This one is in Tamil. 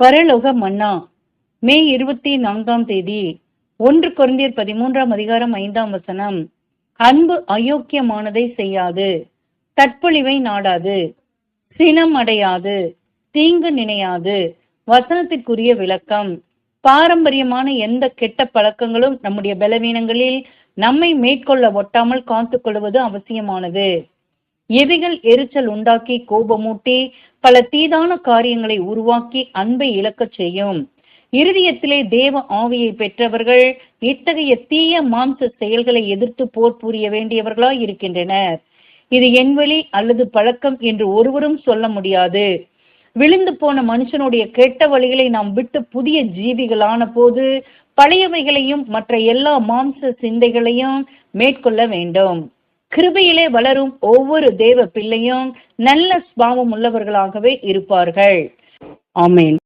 பரலோக மன்னா. மே இருபத்தி நான்காம் தேதி ஒன்று கொரிந்தியர் பதிமூன்றாம் அதிகாரம் ஐந்தாம் வசனம். அன்பு அயோக்கியமானதை செய்யாது தற்பொழிவை நாடாது சினம் அடையாது தீங்கு நினையாது வசனத்திற்குரிய விளக்கம். பாரம்பரியமான எந்த கெட்ட பழக்கங்களும் நம்முடைய பலவீனங்களில் நம்மை மேற்கொள்ள ஒட்டாமல் காத்துக்கொள்வது அவசியமானது. எதிகள் எரிச்சல் உண்டாக்கி கோபமூட்டி பல தீதான காரியங்களை உருவாக்கி அன்பை இழக்கச் செய்யும். இருதயத்திலே தேவ ஆவியை பெற்றவர்கள் இத்தகைய தீய மாம்ச செயல்களை எதிர்த்து போர் புரிய வேண்டியவர்களாய் இருக்கின்றனர். இது என்வழி அல்லது பழக்கம் என்று ஒருவரும் சொல்ல முடியாது. விழுந்து போன மனுஷனுடைய கெட்ட வழிகளை நாம் விட்டு புதிய ஜீவிகளான போது பழையவைகளையும் மற்ற எல்லா மாம்ச சிந்தைகளையும் மேற்கொள்ள வேண்டும். கிருபையிலே வளரும் ஒவ்வொரு தேவ பிள்ளையும் நல்ல சுபாவம் உள்ளவர்களாகவே இருப்பார்கள். ஆமேன்.